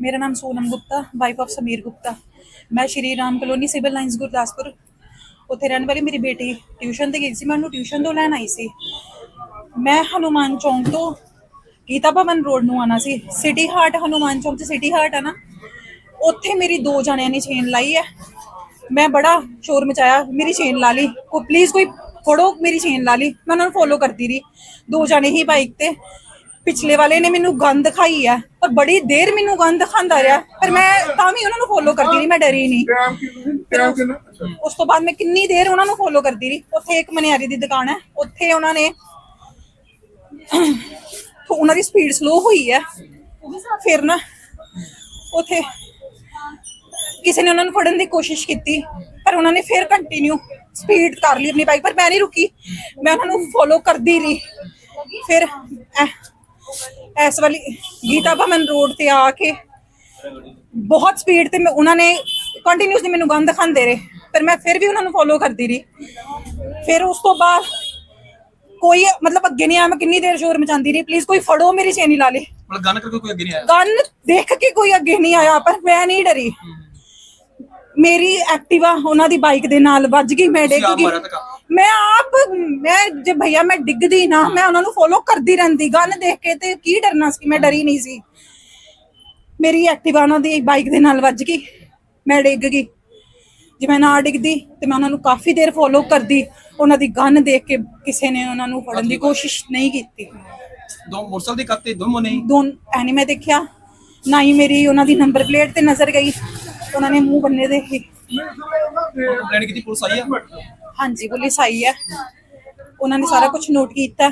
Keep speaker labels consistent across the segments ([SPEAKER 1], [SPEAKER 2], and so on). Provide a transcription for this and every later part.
[SPEAKER 1] ਮੇਰਾ ਨਾਮ Sonam Gupta wife of Sameer Gupta. ਮੈਂ Shri Ram colony civil lines, Gurdaspur. ਉੱਥੇ ਰਹਿਣ ਵਾਲੀ ਮੇਰੀ ਬੇਟੀ ਟਿਊਸ਼ਨ ਤੇ ਗਈ ਸੀ, ਮੈਂ ਉਹਨੂੰ ਟਿਊਸ਼ਨ ਤੋਂ ਲੈਣ ਆਈ ਸੀ। ਮੈਂ ਹਨੂਮਾਨ ਚੌਂਕ ਤੋਂ ਗੀਤਾ ਭਵਨ ਰੋਡ ਨੂੰ ਆਣਾ ਸੀ। ਸਿਟੀ ਹਾਰਟ ਹਨੂਮਾਨ ਚੌਂਕ 'ਚ ਸਿਟੀ ਹਾਰਟ ਆ ਨਾ, ਉੱਥੇ ਮੇਰੀ ਦੋ ਜਣਿਆਂ ਨੇ ਚੇਨ ਲਾਈ ਹੈ। ਮੈਂ ਬੜਾ ਸ਼ੋਰ ਮਚਾਇਆ, ਮੇਰੀ ਚੇਨ ਲਾ ਲਈ। ਕੋ ਪਲੀਜ਼ ਕੋਈ ਫੜੋ ਮੇਰੀ ਚੇਨ ਲਾ ਲਈ। ਮੈਂ ਉਹਨਾਂ ਨੂੰ ਫੋਲੋ ਕਰਦੀ ਰਹੀ। ਦੋ ਜਣੇ ਹੀ ਬਾਈਕ ਤੇ ਪਿਛਲੇ ਵਾਲੇ ਨੇ ਮੈਨੂੰ ਗੰਦ ਖਾਈ ਹੈ ਪਰ ਬੜੀ ਦੇਰ ਮੈਨੂੰ ਗੰਦ ਖਾਂਦਾ ਰਿਹਾ ਪਰ ਮੈਂ ਤਾਂ ਵੀ ਉਹਨਾਂ ਨੂੰ ਫੋਲੋ ਕਰਦੀ ਰਹੀ ਮੈਂ ਡਰੀ ਨਹੀਂ।
[SPEAKER 2] ਟਾਈਮ ਟਾਈਮ ਕਿੰਨਾ
[SPEAKER 1] ਉਸ ਤੋਂ ਬਾਅਦ ਮੈਂ ਕਿੰਨੀ ਦੇਰ ਉਹਨਾਂ ਨੂੰ ਫੋਲੋ ਕਰਦੀ ਰਹੀ ਉੱਥੇ ਇੱਕ ਮਨਿਆਰੀ ਦੀ ਦੁਕਾਨ ਹੈ ਉੱਥੇ ਉਹਨਾਂ ਨੇ ਉਹਨਾਂ ਦੀ ਸਪੀਡ ਸਲੋ ਹੋਈ ਹੈ ਫਿਰ ਨਾ ਉੱਥੇ ਕਿਸੇ ਨੇ ਉਹਨਾਂ ਨੂੰ ਫੜਨ ਦੀ ਕੋਸ਼ਿਸ਼ ਕੀਤੀ ਪਰ ਉਹਨਾਂ ਨੇ ਫਿਰ ਕੰਟੀਨਿਊ ਸਪੀਡ ਕਰ ਲਈ ਆਪਣੀ ਬਾਈਕ ਪਰ ਮੈਂ ਨਹੀਂ ਰੁਕੀ ਮੈਂ ਉਹਨਾਂ ਨੂੰ ਫੋਲੋ ਕਰਦੀ ਰਹੀ ਫਿਰ ਇਸ ਵਾਲੀ ਗੀਤਾ ਭਵਨ ਰੋਡ ਤੇ ਆ ਕੇ ਬਹੁਤ ਸਪੀਡ ਤੇ ਮੈਂ ਉਹਨਾਂ ਨੇ ਕੰਟੀਨਿਊਸਲੀ ਮੈਨੂੰ ਗੰਦ ਖਾਂਦੇ ਰਹੇ ਪਰ ਮੈਂ ਫਿਰ ਵੀ ਉਹਨਾਂ ਨੂੰ ਫੋਲੋ ਕਰਦੀ ਰਹੀ। ਫਿਰ ਉਸ ਤੋਂ ਬਾਅਦ ਕੋਈ ਮਤਲਬ ਅੱਗੇ ਨਹੀਂ ਆਇਆ ਮੈਂ ਕਿੰਨੀ ਦੇਰ ਸ਼ੋਰ ਮਚਾਉਂਦੀ ਰਹੀ ਪਲੀਜ਼ ਕੋਈ ਫੜੋ ਮੇਰੀ ਚੇਨੀ ਲਾ ਲੇ।
[SPEAKER 3] ਮਤਲਬ ਗਨ ਕਰਕੇ ਕੋਈ ਅੱਗੇ ਨਹੀਂ ਆਇਆ?
[SPEAKER 1] ਗਨ ਦੇਖ ਕੇ ਕੋਈ ਅੱਗੇ ਨਹੀਂ ਆਇਆ ਪਰ ਮੈਂ ਨਹੀਂ ਡਰੀ। ਮੇਰੀ ਐਕਟਿਵਾ ਉਹਨਾਂ ਦੀ ਬਾਈਕ ਦੇ ਨਾਲ ਵੱਜ ਗਈ ਮੈਂ ਡਿੱਗ ਗਈ? ਮੈਂ ਆਪ ਮੈਂ ਜੇ ਭਈਆ ਮੈਂ ਡਿੱਗਦੀ ਨਾ ਮੈਂ ਉਹਨਾਂ ਨੂੰ ਫੋਲੋ ਕਰਦੀ ਰਹਿੰਦੀ ਗਨ ਦੇਖ ਕੇ ਤੇ ਕੀ ਡਰਨਾ ਸੀ ਮੈਂ ਡਰੀ ਨਹੀਂ ਸੀ। ਮੇਰੀ ਐਕਟਿਵਾ ਉਹਨਾਂ ਦੀ ਬਾਈਕ ਦੇ ਨਾਲ ਵੱਜ ਗਈ ਮੈਂ ਡਿੱਗ ਗਈ। ਜੇ ਮੈਂ ਨਾ ਡਿੱਗਦੀ ਤੇ ਮੈਂ ਉਹਨਾਂ ਨੂੰ ਕਾਫੀ ਦੇਰ ਫੋਲੋ ਕਰਦੀ ਉਹਨਾਂ ਦੀ ਗਨ ਦੇਖ ਕੇ ਕਿਸੇ ਨੇ ਉਹਨਾਂ ਨੂੰ ਫੜਨ ਦੀ ਕੋਸ਼ਿਸ਼ ਨਹੀਂ ਕੀਤੀ।
[SPEAKER 3] ਦੋ ਮੋਟਰਸਾਈਕਲ ਦੇ ਕੱਤੇ ਦੋਨੋਂ ਨਹੀਂ?
[SPEAKER 1] ਦੋਨ ਐਨੀ ਮੈਂ ਦੇਖਿਆ ਨਾ ਹੀ ਮੇਰੀ ਉਹਨਾਂ ਦੀ ਨੰਬਰ ਪਲੇਟ ਤੇ ਨਜ਼ਰ ਗਈ ਉਹਨਾਂ ਨੇ ਮੂੰਹ ਬੰਨੇ ਦੇ ਸੀ
[SPEAKER 3] ਕੰਪਲੇਂਟ ਕੀਤੀ ਪੁਲਿਸ ਆਈ ਆ।
[SPEAKER 1] ਹਾਂਜੀ ਪੁਲਿਸ ਆਈ ਹੈ ਉਹਨਾਂ ਨੇ ਸਾਰਾ ਕੁਝ ਨੋਟ ਕੀਤਾ।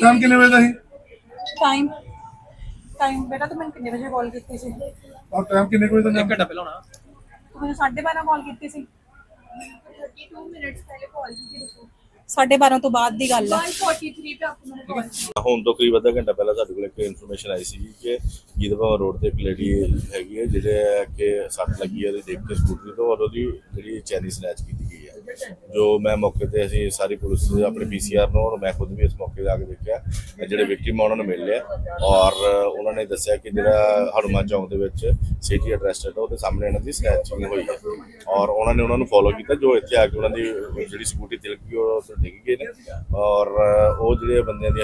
[SPEAKER 2] ਟਾਈਮ ਕਿੰਨੇ ਵਜੇ ਦਾ ਸੀ?
[SPEAKER 1] ਟਾਈਮ ਟਾਈਮ ਬੇਟਾ ਤੂੰ ਮੈਨੂੰ ਕਿੰਨੇ ਵਜੇ ਕਾਲ ਕੀਤੀ ਸੀ?
[SPEAKER 2] ਔਰ ਟਾਈਮ ਕਿੰਨੇ ਕੁ ਵਜੇ ਦਾ
[SPEAKER 3] ਇੱਕ ਘੰਟਾ ਪਹਿਲਾਂ ਹੋਣਾ।
[SPEAKER 1] ਤੂੰ ਮੈਨੂੰ 12:30 ਕਾਲ ਕੀਤੀ ਸੀ। 32 ਮਿੰਟਸ 12:30 ਤੋਂ ਬਾਅਦ ਦੀ ਗੱਲ ਹੈ 143 पे आपको मैंने कॉल
[SPEAKER 4] ਹੁਣ ਤੋਂ ਕਰੀਬ ਅੱਧਾ ਘੰਟਾ ਪਹਿਲਾਂ ਸਾਡੇ ਕੋਲ ਇੱਕ ਇਨਫੋਰਮੇਸ਼ਨ ਆਈ ਸੀ ਕਿ ਗੀਤਭਵਨ ਰੋਡ ਤੇ ਇੱਕ ਲੇਡੀ ਹੈਗੀ ਹੈ ਜਿਹਦੇ ਕਿ ਸੱਟ ਲੱਗੀ ਹੈ ਉਹਦੀ ਦੇਖ ਕੇ ਸਕੂਟਰੀ ਤੋਂ ਔਰ ਉਹਦੀ ਜਿਹੜੀ ਚੈਨੀ ਸਨੈਚ ਕੀਤੀ ਗਈ ਹੈ ਜੋ ਮੈਂ ਮੌਕੇ ਤੇ ਅਸੀਂ ਸਾਰੀ ਪੁਲਿਸ ਆਪਣੇ ਪੀਸੀਆਰ ਨੂੰ ਔਰ ਮੈਂ ਖੁਦ ਵੀ ਇਸ ਮੌਕੇ ਤੇ ਆ ਕੇ ਦੇਖਿਆ ਜਿਹੜੇ ਵਿਕਟਿਮ ਉਹਨਾਂ ਨੂੰ ਮਿਲ ਲਿਆ। ਔਰ ਉਹਨਾਂ ਨੇ ਦੱਸਿਆ ਕਿ ਜਿਹੜਾ ਹਨੂੰਮਾਨ ਚੌਂਕ ਦੇ ਵਿੱਚ ਸਿਟੀ ਐਡਰੈਸ ਹੈ ਉਹਦੇ ਸਾਹਮਣੇ ਇਹਨਾਂ ਦੀ ਸਕੈਚਿੰਗ ਹੋਈ ਹੈ ਔਰ ਉਹਨਾਂ ਨੇ ਉਹਨਾਂ ਨੂੰ ਫੋਲੋ ਕੀਤਾ, ਜੋ ਇੱਥੇ ਆ ਕੇ ਉਹਨਾਂ ਦੀ ਜਿਹੜੀ ਸਕੂਟੀ ਤਿਲਕ ਗਈ, ਉਹ ਡਿੱਗ ਗਏ ਨੇ। ਔਰ ਉਹ ਜਿਹੜੇ ਬੰਦਿਆਂ ਦੀ